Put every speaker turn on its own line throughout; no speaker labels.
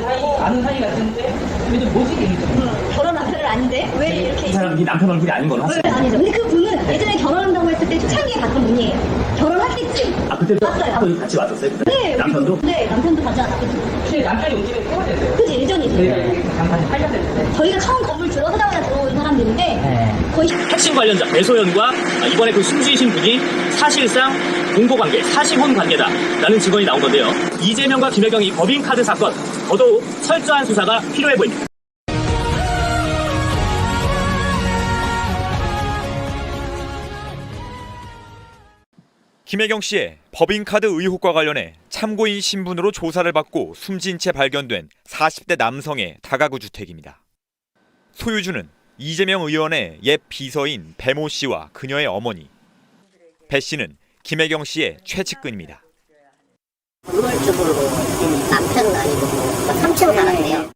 사이 아는 사이 같은데? 뭐지 이게
결 아닌데 왜 이렇게
이 사람 이 남편 얼굴이 아닌 건 확실해.
왜 아니죠? 근데 그 분은 예전에 결혼한다고 했을 때 초창기에 봤던 분이에요. 결혼할 때쯤.
아 그때 또
맞아요.
또 같이 왔었어요? 그때?
네.
남편도?
네, 남편도 가지 않았거든요.
근데 남편이 온 집에 세월 됐어요
그지 예전이죠.
저희가 여기 잠깐 8년 됐는데
저희가 처음 건물 들어서자마자 들어온 사람들인데
네.
거의
핵심 관련자 배소연과 이번에 그 숨지신 분이 사실상 공고관계, 사실혼 관계다라는 증언이 나온 건데요. 이재명과 김혜경이 법인카드 사건 더더욱 철저한 수사가 필요해 보입니다.
김혜경 씨의 법인카드 의혹과 관련해 참고인 신분으로 조사를 받고 숨진 채 발견된 40대 남성의 다가구 주택입니다. 소유주는 이재명 의원의 옛 비서인 배모 씨와 그녀의 어머니. 배 씨는 김혜경 씨의 최측근입니다.
건물주도 남편은 아니고 뭐 3층 살았네요.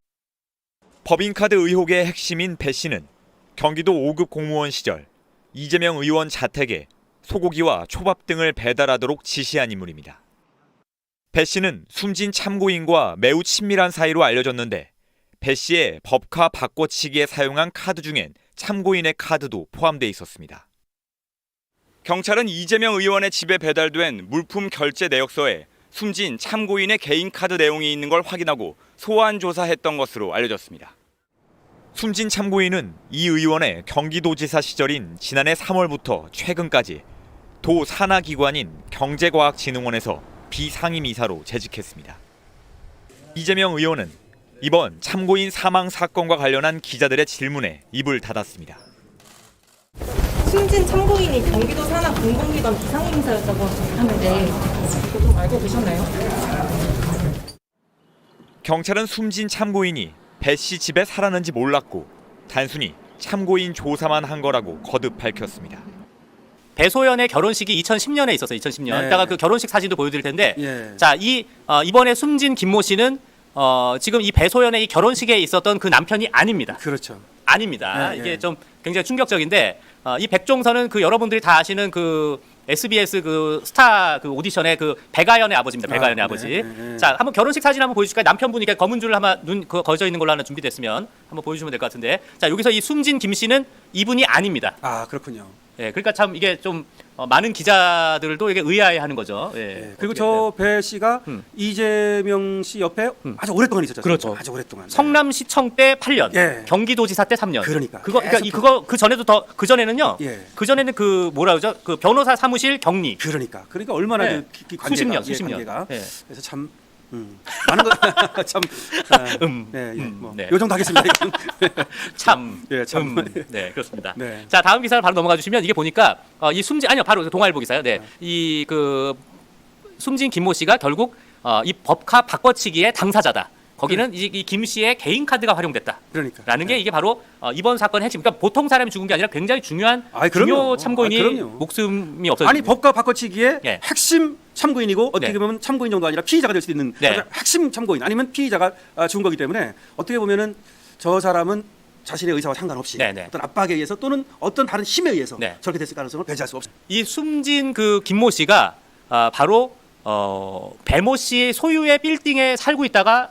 법인카드 의혹의 핵심인 배 씨는 경기도 5급 공무원 시절 이재명 의원 자택에 소고기와 초밥 등을 배달하도록 지시한 인물입니다. 배 씨는 숨진 참고인과 매우 친밀한 사이로 알려졌는데 배 씨의 법카 바꿔치기에 사용한 카드 중엔 참고인의 카드도 포함돼 있었습니다. 경찰은 이재명 의원의 집에 배달된 물품 결제 내역서에 숨진 참고인의 개인 카드 내용이 있는 걸 확인하고 소환 조사했던 것으로 알려졌습니다. 숨진 참고인은 이 의원의 경기도지사 시절인 지난해 3월부터 최근까지 도 산하기관인 경제과학진흥원에서 비상임이사로 재직했습니다. 이재명 의원은 이번 참고인 사망 사건과 관련한 기자들의 질문에 입을 닫았습니다.
숨진 참고인이 경기도 산하 공공기관 비상임사였다고 하는데 좀 알고 계셨나요?
경찰은 숨진 참고인이 배 씨 집에 살았는지 몰랐고 단순히 참고인 조사만 한 거라고 거듭 밝혔습니다.
배소연의 결혼식이 2010년에 있었어요. 2010년.
네.
이따가 그 결혼식 사진도 보여드릴 텐데,
예.
자, 이 어, 이번에 숨진 김모 씨는 어, 지금 이 배소연의 이 결혼식에 있었던 그 남편이 아닙니다.
그렇죠.
아닙니다.
예,
이게
예.
좀 굉장히 충격적인데 어, 이 백종선은 그 여러분들이 다 아시는 그 SBS 그 스타 그 오디션의 그 배가연의 아버지입니다.
아,
배가연의
네,
아버지.
네, 네.
자, 한번 결혼식 사진 한번 보여주실까요? 남편분이 이렇게 검은 줄을 하나 눈 그, 거져 있는 걸로 하나 준비됐으면 한번 보여주시면 될 것 같은데. 자, 여기서 이 숨진 김 씨는 이분이 아닙니다.
아 그렇군요.
예, 그러니까 참 이게 좀 어, 많은 기자들도 이게 의아해하는 거죠. 예.
예, 그리고
어떻게
저배 씨가
음.
이재명 씨 옆에
음.
아주 오랫동안 있었죠.
그렇죠.
아주 오랫동안. 네.
성남시청 때 8년,
예.
경기도지사 때 3년.
그러니까.
그거 그러니까 이 그거 그 전에도 더 그 전에는요.
예.
그 전에는 그 뭐라 그러죠? 그 변호사 사무실 격리.
그러니까 그러니까 얼마나
예.
그 기- 기- 관계가
수십 년,
예,
수십 년.
관계가.
예.
그래서 참 음, 많은 거참
음,
네, 예,
음,
뭐,
네.
요 정도 하겠습니다. 이건.
참.
예, 참.
음, 네, 그렇습니다.
네.
자, 다음 기사를 바로 넘어가 주시면 이게 보니까 어, 이 숨진 아니요, 바로 동아일보 기사요. 네. 이 그 숨진 김모 씨가 결국 어, 이 법카 바꿔치기의 당사자다. 거기는 이, 이 김 씨의 개인 카드가 활용됐다.
그러니까.
라는 게 이게 바로 어, 이번 사건의 핵심. 그러니까 보통 사람이 죽은 게 아니라 굉장히 중요한
아이,
중요
그럼요.
참고인이
아, 그럼요.
목숨이 없어졌
아니 법과 바꿔치기의
예.
핵심 참고인이고 어떻게
네.
보면 참고인 정도 아니라 피의자가 될수 있는
네.
아주 핵심 참고인 아니면 피의자가 아, 죽은 거기 때문에 어떻게 보면은 저 사람은 자신의 의사와 상관없이
네, 네.
어떤 압박에 의해서 또는 어떤 다른 힘에 의해서
네.
저렇게 됐을 가능성을 배제할 수 없습니다.
이 숨진 그 김모 씨가 아, 바로 어, 배모 씨 소유의 빌딩에 살고 있다가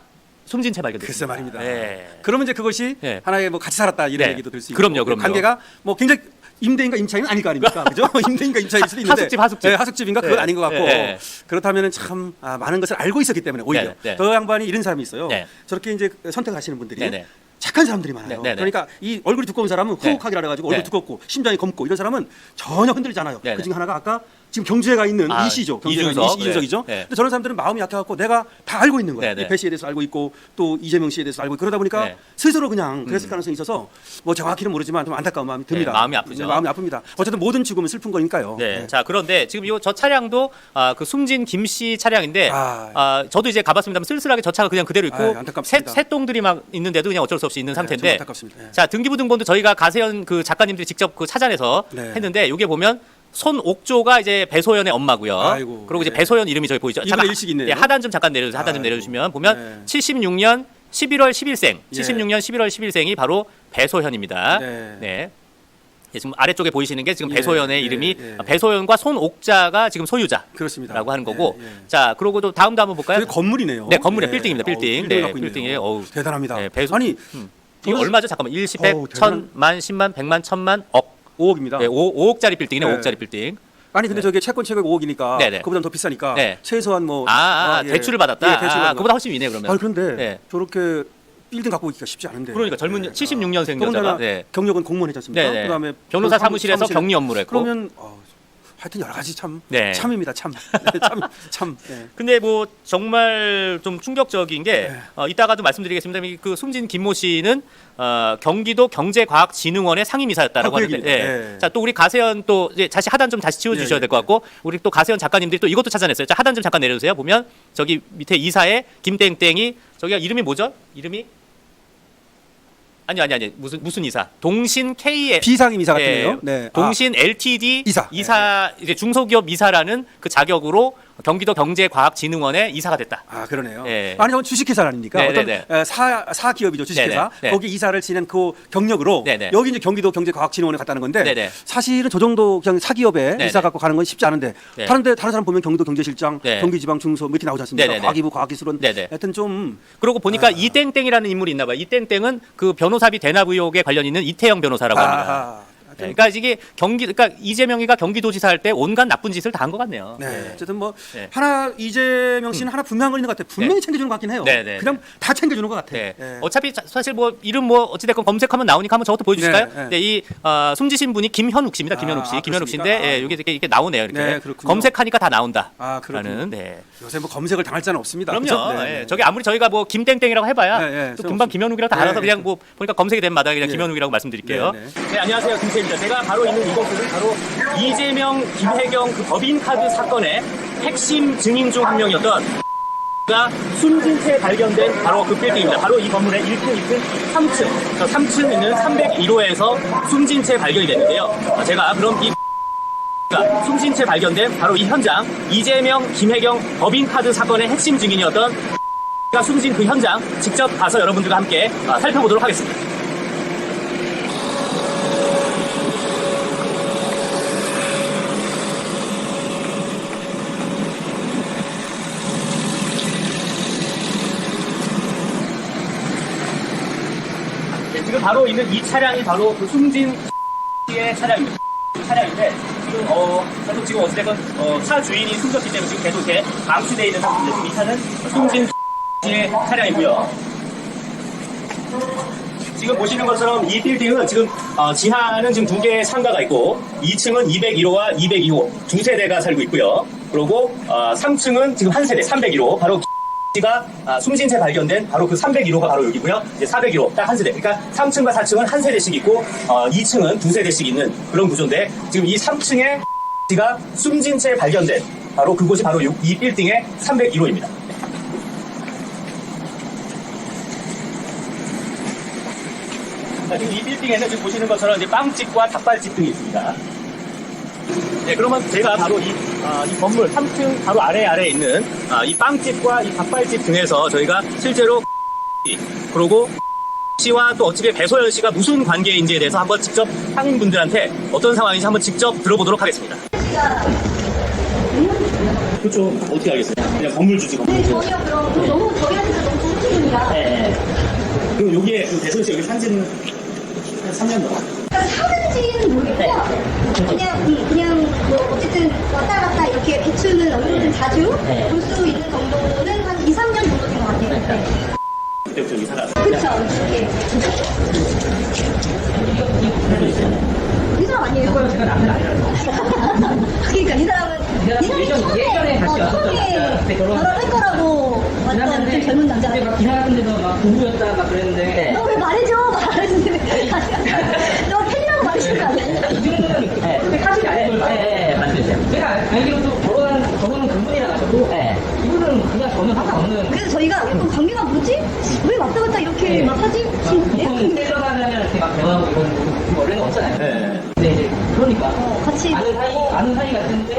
숨진 채 발견됐습니다.
글쎄 말입니다.
네.
그러면 이제 그것이
네.
하나의 뭐 같이 살았다 이런
네.
얘기도 들 수 있고
그럼요, 그럼요.
관계가 뭐 굉장히 임대인과 임차인은 아닐 거 아닙니까? 그죠? 임대인과 임차인일 수도 있는데
하숙집, 하숙집.
네, 하숙집인가 그건
네.
아닌 것 같고
네.
그렇다면은 참 아, 많은 것을 알고 있었기 때문에 오히려
네, 네.
저 양반이 이런 사람이 있어요.
네.
저렇게 이제 선택하시는 분들이
네, 네.
착한 사람들이 많아요.
네, 네, 네.
그러니까 이 얼굴이 두꺼운 사람은
네.
후혹하기라 그래가지고 얼굴
네.
두껍고 심장이 검고 이런 사람은 전혀 흔들리지 않아요.
네, 네.
그 중에 하나가 아까 지금 경주에 가 있는
아,
이 씨죠. 경주에 가
이준석.
이- 이준석이죠.
네. 네.
근데 저런 사람들은 마음이 약해갖고 내가 다 알고 있는 거예요.
네, 네.
이배 씨에 대해서 알고 있고 또 이재명 씨에 대해서 알고 있고 그러다 보니까
네.
스스로 그냥 그랬을 가능성이 있어서 뭐 정확히는 모르지만 좀 안타까운 마음이 듭니다.
네, 마음이 아프죠.
마음이 아픕니다. 어쨌든 모든 죽음은 슬픈 거니까요.
네.
네.
자, 그런데 지금 요 저 차량도 아, 그 숨진 김 씨 차량인데
아.
아, 저도 이제 가봤습니다만 쓸쓸하게 저 차가 그냥 그대로 있고
아유, 안타깝습니다.
새, 새똥들이 막 있는데도 그냥 어쩔 수 없이 있는
네, 좀
상태인데
안타깝습니다. 네.
자, 등기부등본도 저희가 가세현 그 작가님들이 직접 그 찾아내서
네.
했는데 요게 보면 손옥조가 이제 배소연의 엄마고요.
아이고,
그리고 이제
네.
배소연 이름이 저기 보이죠.
이분의 일식이 있네요.
예, 하단 좀 잠깐 내려주세요. 하단 좀
아이고,
내려주시면 보면
네.
76년 11월 10일생,
예.
76년 11월 10일생이 바로 배소현입니다.
네.
네. 예, 지금 아래쪽에 보이시는 게 지금
예,
배소연의
예,
이름이
예.
배소연과 손옥자가 지금 소유자라고
그렇습니다.
하는 거고
예, 예.
자 그러고 또 다음도 한번 볼까요?
건물이네요.
네, 건물에
예.
빌딩입니다.
어우,
빌딩.
빌딩을
네,
갖고 있네요.
빌딩에 어우.
대단합니다.
네, 배소-
아니
이거
저는-
얼마죠? 잠깐만. 일시, 백,
어우,
천,
대단한-
만, 십만, 백만, 천만, 억.
5억입니다.
네, 5, 억짜리 빌딩이네.
네.
5억짜리 빌딩.
아니 근데 저게 채권 체결 5억이니까
네, 네.
그보다 더 비싸니까
네.
최소한 뭐
아, 아,
아, 예.
대출을 받았다.
예, 대출을
아. 그보다 훨씬 위네 그러면.
아 그런데
네.
저렇게 빌딩 갖고 있기가 쉽지 않은데.
그러니까 젊은
네.
76년생
더군다나
여자가. 네.
경력은 공무원이지 않습니까?
네, 네.
그다음에
변호사
그
사무실에서
사무실-
격리 업무를 했고.
그러면 어, 하여튼 여러 가지 참
네.
참입니다. 참. 네, 참 참. 네.
근데 뭐 정말 좀 충격적인 게
네.
어, 이따가도 말씀드리겠습니다. 그 숨진 김모 씨는 어, 경기도 경제과학진흥원의 상임이사였다라고
아, 그
하는데. 예.
네.
자또 우리 가세현 또 이제 다시 하단 좀 다시 치워주셔야
네,
될 것 같고 우리 또 가세현 작가님들이 또 이것도 찾아냈어요. 자 하단 좀 잠깐 내려주세요. 보면 저기 밑에 이사에 김땡땡이 저기가 이름이 뭐죠? 이름이 아니 아니 아니 무슨 무슨 이사? 동신 K
비상임 이사
예,
같은데요. 네. 아,
동신 LTD
이사.
이사 이제 중소기업 이사라는 그 자격으로 경기도 경제과학진흥원의 이사가 됐다.
아 그러네요.
예.
아니 저건 주식회사 아닙니까?
네,
어떤
네,
에, 사, 사 기업이죠 주식회사.
네, 네.
거기 이사를 지낸 그 경력으로
네, 네.
여기 이제 경기도 경제과학진흥원에 갔다는 건데
네, 네.
사실은 저 정도 그냥 사 기업에
네,
이사
네.
갖고 가는 건 쉽지 않은데
네.
다른데 다른 사람 보면 경기도 경제실장,
네.
경기지방 중소 뭐 이렇게 나오지 않습니까?
네, 네, 네.
과기부 과학기술원.
네, 네.
하여튼 좀
그러고 보니까
아.
이땡땡이라는 인물이 있나 봐요. 이땡땡은 그 변호 사비 대납 의혹에 관련 있는 이태영 변호사라고 합니다.
아,
네,
하 여튼
그러니까 이게 경기 그러니까 이재명이가 경기도지사 할 때 온갖 나쁜 짓을 다 한 것 같네요.
네. 어쨌든 뭐
네.
하나 이재명 씨는 하나 분명한 건 있는 것 같아요. 분명히
네.
챙겨주는 것 같긴 해요.
네, 네,
그냥 다 챙겨주는 것 같아요.
네.
네.
어차피 자- 사실 뭐 이름 뭐 어찌됐건 검색하면 나오니까 한번 저것도 보여주실까요?
네, 네.
네, 이 어, 숨지신 분이 김현욱 씨입니다.
아,
김현욱 씨,
아,
김현욱
그렇습니까?
씨인데
아.
예, 이게 이렇게, 이렇게 나오네요. 이렇게
네, 그렇군요.
검색하니까 다 나온다.
아, 그렇군요.
라는 네.
요새 뭐 검색을 당할 자는 없습니다.
그럼요.
그죠? 네,
예,
네.
저기 아무리 저희가 뭐 김땡땡이라고 해봐야
네, 네, 또좀
금방
없습니다.
김현욱이라고 다
네,
알아서
네.
그냥 뭐 보니까 검색이 된 마당에 그냥
네.
김현욱이라고 말씀드릴게요.
네,
네, 안녕하세요. 김세입니다. 제가 바로 있는 이곳은 바로 이재명, 김혜경 그 법인카드 사건의 핵심 증인 중 한 명이었던 가 숨진 채 발견된 바로 그 빌딩입니다. 바로 이 건물의 1층, 2층, 3층. 저 3층 있는 301호에서 숨진 채 발견이 됐는데요. 어, 제가 그럼 이가 숨진 채 발견된 바로 이 현장 이재명, 김혜경 법인카드 사건의 핵심 증인이었던 가 숨진 그 현장 직접 가서 여러분들과 함께 어, 살펴보도록 하겠습니다. 네, 지금 바로 있는 이 차량이 바로 그 숨진 의 차량입니다. 차량인데 지금 어 계속 지금 어찌됐건 어, 차 주인이 숨졌기 때문에 지금 계속 이렇게 방치되어 있는 상태인데 지금 이 차는 숨진 의 차량이고요. 지금 보시는 것처럼 이 빌딩은 지금 어, 지하는 지금 두 개의 상가가 있고 2층은 201호와 202호 두 세대가 살고 있고요. 그리고 어, 3층은 지금 한 세대 301호 바로 씨가 아, 숨진 채 발견된 바로 그 301호가 바로 여기고요. 이제 401호 딱 한 세대. 그러니까 3층과 4층은 한 세대씩 있고 어, 2층은 두 세대씩 있는 그런 구조인데 지금 이 3층에 씨가 숨진 채 발견된 바로 그곳이 바로 요- 이 빌딩의 301호입니다. 자, 지금 이 빌딩에는 지금 보시는 것처럼 이제 빵집과 닭발집 등이 있습니다. 네, 그러면 제가 바로 이, 아, 이 건물 3층 바로 아래 아래에 있는 아, 이 빵집과 이 닭발집 등에서 저희가 실제로 그리고 씨와 또 어찌게 배소연 씨가 무슨 관계인지에 대해서 한번 직접 상인분들한테 어떤 상황인지 한번 직접 들어보도록 하겠습니다. 그렇죠. 어떻게 알겠어요? 그냥 건물 주지 건물
네, 전혀 그럼 너무 저희한테 너무 부탁드립니다.
네. 그럼 여기에 그 배소연 씨 여기 산지는 한 3년 넘어.
사는지는 모르겠고 그냥 음, 그냥 뭐 어쨌든 왔다 갔다 이렇게 비추는 얼굴은 자주 볼 수 있는 정도는 한 2, 3년 정도 된 것 같아요. 네.
그때부터 여기 살았어.
그렇죠. 이렇게. 이 사람 아니에요?
그걸 제가 남편 아니라고.
그러니까 이 사람은 이 사람이
예전-
처음에
예전에 같이
어. 처음에
결혼-
결혼할 거라고 왔던 좀 젊은 남자.
근데 막 기사 같은 데서 막 부부였다 막 그랬는데.
너 왜 말해줘? 말해주는데 너 팬이라고 말해주는 거 아니야?
이 정도는 근데 사실이 아니에요. 예, 예, 맞으세요. 제가 알기로도 결혼한, 결혼은 그분이라 가지고, 이분은 그냥 전혀 상관없는.
그래서 저희가 약간 관계가 뭐지? 왜 왔다 갔다 이렇게
네.
막 하지?
보통 떼려가면 이렇게 막 대화하고 이런 거 원래는 없잖아요.
네.
근데 그러니까.
어, 같이
아는 사이, 아는 사이 같은데,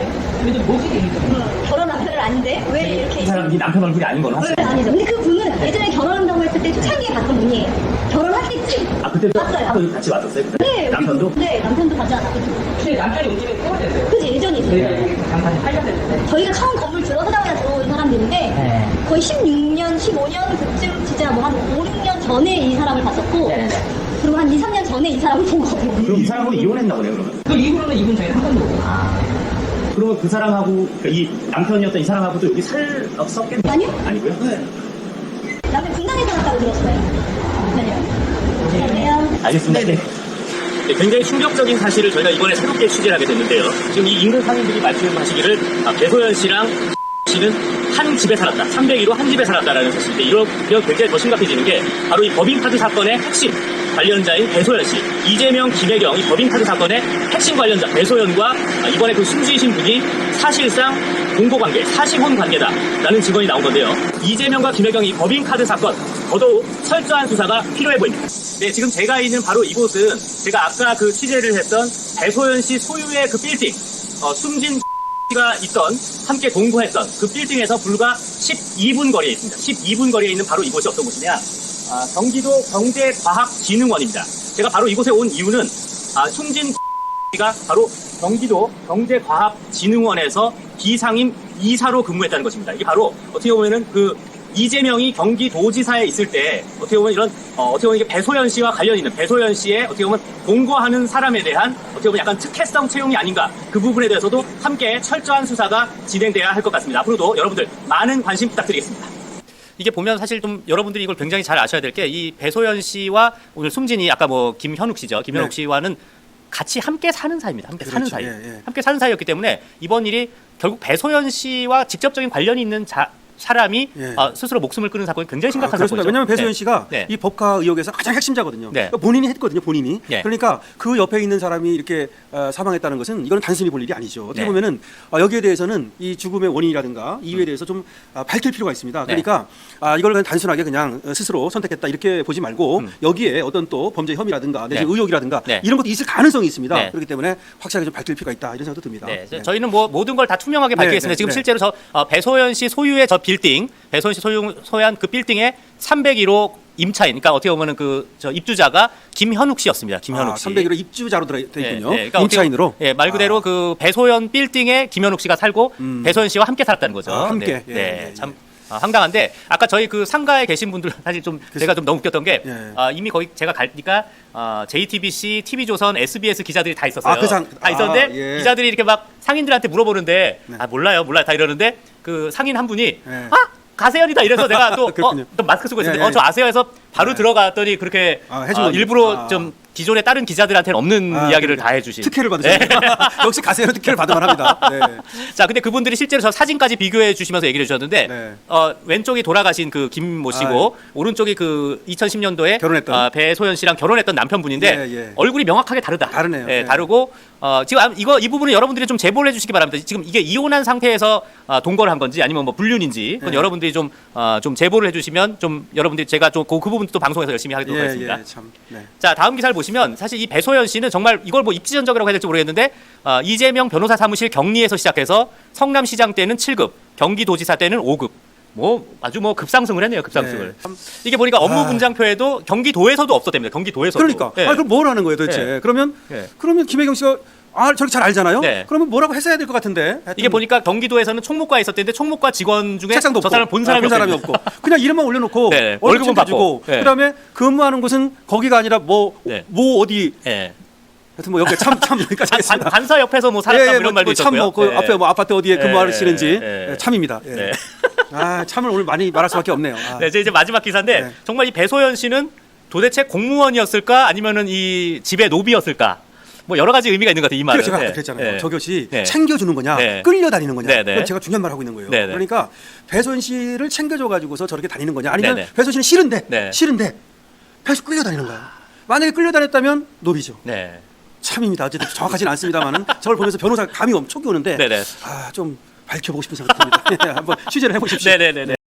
있죠.
어, 결혼 남편은 아닌데 왜 이렇게
이 사람 네 남편 얼굴이 아닌 건.
왜 아니죠? 근데 그 분은 예전에 결혼한다고 했을 때 초창기에 봤던 분이에요. 결혼하겠지.
아, 그
맞아요.
하고 같이 왔었어요?
네,
남편도?
네, 남편도 같이 왔어요.
근데 남편이 온 지는 세월 됐어요.
그지 예전이죠.
저희가 장사는 8년 됐는데.
저희가 처음 건물 들어서자마자 들어온 사람들인데
네.
거의 16년, 15년 그쯤 진짜 뭐 한 5, 6년 전에 이 사람을 봤었고
네네네.
그리고 한 2, 3년 전에 이 사람을 본 거고.
그럼 이 사람하고 이혼했나 보네요, 그러면.
그 이후로는 이분 저희 한 번도 못
그러면 그 사람하고, 그러니까 이 남편이었던 이 사람하고도 여기 살었겠네요?
아니요?
아니고요?
남편 분당에 살았다고 들었어요. 네. 안녕하세요.
알겠습니다. 네. 네, 굉장히 충격적인 사실을 저희가 이번에 새롭게 취재를 하게 됐는데요. 지금 이 인근 상인들이 말씀하시기를 아, 배소연 씨랑 씨는 한 집에 살았다. 301호 한 집에 살았다라는 사실인데 이러면 굉장히 더 심각해지는 게 바로 이 법인카드 사건의 핵심 관련자인 배소연 씨, 이재명, 김혜경 이 법인카드 사건의 핵심 관련자 배소연과 아, 이번에 그 숨지신 분이 사실상 공고관계, 사실혼 관계다라는 증언이 나온 건데요. 이재명과 김혜경 이 법인카드 사건 더더욱 철저한 수사가 필요해 보입니다. 네, 지금 제가 있는 바로 이곳은 제가 아까 그 취재를 했던 배소연 씨 소유의 그 빌딩, 어, 숨진 가 있던 함께 동거했던 그 빌딩에서 불과 12분 거리에 있습니다. 12분 거리에 있는 바로 이곳이 어떤 곳이냐? 아, 경기도 경제과학진흥원입니다. 제가 바로 이곳에 온 이유는 아, 숨진 가 바로 경기도 경제과학진흥원에서 비상임 이사로 근무했다는 것입니다. 이게 바로 어떻게 보면은 그 이재명이 경기도지사에 있을 때 어떻게 보면 이런 어, 떻게 보면 이게 배소연 씨와 관련 있는 배소연 씨의 어떻게 보면 동거하는 사람에 대한 어떻게 보면 약간 특혜성 채용이 아닌가 그 부분에 대해서도 함께 철저한 수사가 진행돼야 할 것 같습니다. 앞으로도 여러분들 많은 관심 부탁드리겠습니다.
이게 보면 사실 좀 여러분들이 이걸 굉장히 잘 아셔야 될 게 이 배소연 씨와 오늘 숨진이 아까 뭐 김현욱 씨죠. 김현욱
네.
씨와는 같이 함께 사는 사이입니다. 함께 사는
그렇죠.
사이.
예, 예.
함께 사는 사이였기 때문에 이번 일이 결국 배소연 씨와 직접적인 관련이 있는 자, 사람이
예.
어, 스스로 목숨을 끊은 사건이 굉장히
아,
심각한
그렇습니다.
사건이죠.
왜냐하면 배소연
네.
씨가
네.
이 법카 의혹에서 가장 핵심자거든요.
네.
그러니까 본인이 했거든요, 본인이.
네.
그러니까 그 옆에 있는 사람이 이렇게 어, 사망했다는 것은 이건 단순히 볼 일이 아니죠. 어떻게
네.
보면은 어, 여기에 대해서는 이 죽음의 원인이라든가 이유에 대해서 좀 아, 밝힐 필요가 있습니다.
네.
그러니까 아, 이걸 그냥 단순하게 그냥 어, 스스로 선택했다 이렇게 보지 말고
음.
여기에 어떤 또 범죄 혐의라든가 내지
네.
의혹이라든가
네.
이런 것도 있을 가능성이 있습니다.
네.
그렇기 때문에 확실하게 좀 밝힐 필요가 있다 이런 생각도 듭니다.
네,
네.
저희는 뭐 모든 걸 다 투명하게 밝히겠습니다.
네,
지금
네.
실제로 저 어, 배소연 씨 소유의 저 빌딩, 배소연 씨 소유 소유한 그 빌딩에 301호 임차인, 그러니까 어떻게 보면은 그 저 입주자가 김현욱 씨였습니다. 김현욱
아,
씨.
301호 입주자로 들어 있군요.
예, 예, 그러니까 어떻게
임차인으로.
보면, 예, 말 그대로
아.
그 배소연 빌딩에 김현욱 씨가 살고
음.
배소연 씨와 함께 살았다는 거죠.
아, 함께.
네,
예,
네,
예, 예.
참 아, 황당한데 아까 저희 그 상가에 계신 분들 사실 좀 제가 좀 너무 웃겼던 게
예.
아, 이미 거기 제가 갈니까 아, JTBC, TV조선, SBS 기자들이 다 있었어요.
아, 그 상-
다 있었는데
아, 예.
기자들이 이렇게 막 상인들한테 물어보는데
네.
아 몰라요, 몰라요 다 이러는데 그 상인 한 분이
예.
아 가세연이다 이래서 내가 또, 어,
그렇군요.
또 마스크 쓰고 있는데
예, 예.
어저 아세요 해서 바로
네.
들어갔더니 그렇게
아, 해준
어. 일부러
아.
좀 기존의 다른 기자들한테는 없는
아,
이야기를
그러니까
다 해주신
특혜를 받으셨습니다. 역시 가세로 특혜를 받으만 합니다. 네.
자, 근데 그분들이 실제로 저 사진까지 비교해 주시면서 얘기를 해주셨는데,
네.
어, 왼쪽이 돌아가신 그 김모 씨고,
아,
오른쪽이 그 2010년도에
결혼했던.
아, 배소연 씨랑 결혼했던 남편분인데,
예, 예.
얼굴이 명확하게 다르다.
다르네요.
예,
예.
다르고, 어, 지금 아- 이거 이 부분은 여러분들이 좀 제보를 해주시기 바랍니다. 지금 이게 이혼한 상태에서 아, 동거를 한 건지 아니면 뭐 불륜인지, 그건
예.
여러분들이 좀, 어, 좀 제보를 해주시면 좀 여러분들이 제가 좀그 부분도 방송에서 열심히 하도록
예,
하겠습니다.
예, 참. 네.
자 다음 기사를 보시면 사실 이 배소연 씨는 정말 이걸 뭐 입지전적이라고 해야 될지 모르겠는데 어, 이재명 변호사 사무실 경리에서 시작해서 성남시장 때는 7급, 경기도지사 때는 5급. 뭐 아주 뭐 급상승을 했네요 급상승을.
네, 참.
이게 보니까 업무
아.
분장표에도 경기도에서도 없었답니다. 경기도에서도.
그러니까.
예.
아, 그럼 뭘 하는 거예요, 도대체?
네.
그러면
네.
그러면 김혜경 씨가 아, 저렇게 잘 알잖아요.
네.
그러면 뭐라고 했어야 될 것 같은데. 하여튼
이게 보니까 경기도에서는 총무과에 있었는데 총무과 직원 중에
책상도
저
없고,
사람 본 사람이,
아, 본 사람이. 없고 그냥 이름만 올려놓고
네,
월급
월급은 받고. 네.
그다음에 근무하는 곳은 거기가 아니라 뭐 뭐
네.
어디
예.
하여튼 뭐 여기 참참 여기까지
반,
하겠습니다.
반사 옆에서 뭐 살았다 뭐 이런 말도 있었고요.
참뭐 그
예.
앞에 뭐 아파트 어디에
예,
근무하시는지
예.
예, 참입니다. 예.
네.
아 참을 오늘 많이 말할 수밖에 없네요. 아.
네, 이제 이제 마지막 기사인데
네.
정말 이 배소연 씨는 도대체 공무원이었을까 아니면은 이 집의 노비였을까? 뭐 여러 가지 의미가 있는 것 같아요. 이 말은.
그래서 제가
네.
아까 그랬잖아요.
네.
저것이
네.
챙겨주는 거냐,
네.
끌려다니는 거냐.
네, 네.
그건 제가 중요한 말 하고 있는 거예요.
네, 네.
그러니까 배소연 씨를 챙겨줘 가지고서 저렇게 다니는 거냐, 아니면
네, 네.
배소연 씨는 싫은데,
네.
싫은데 배소 끌려다니는 거야. 만약에 끌려다녔다면 노비죠.
네.
참입니다. 어쨌든 정확하지는 않습니다만은 저를 보면서 변호사 감이 엄청 오는데,
네, 네.
아좀 밝혀보고 싶은 생각이 듭니다. 한번 취재를 해보십시오.
네, 네, 네, 네.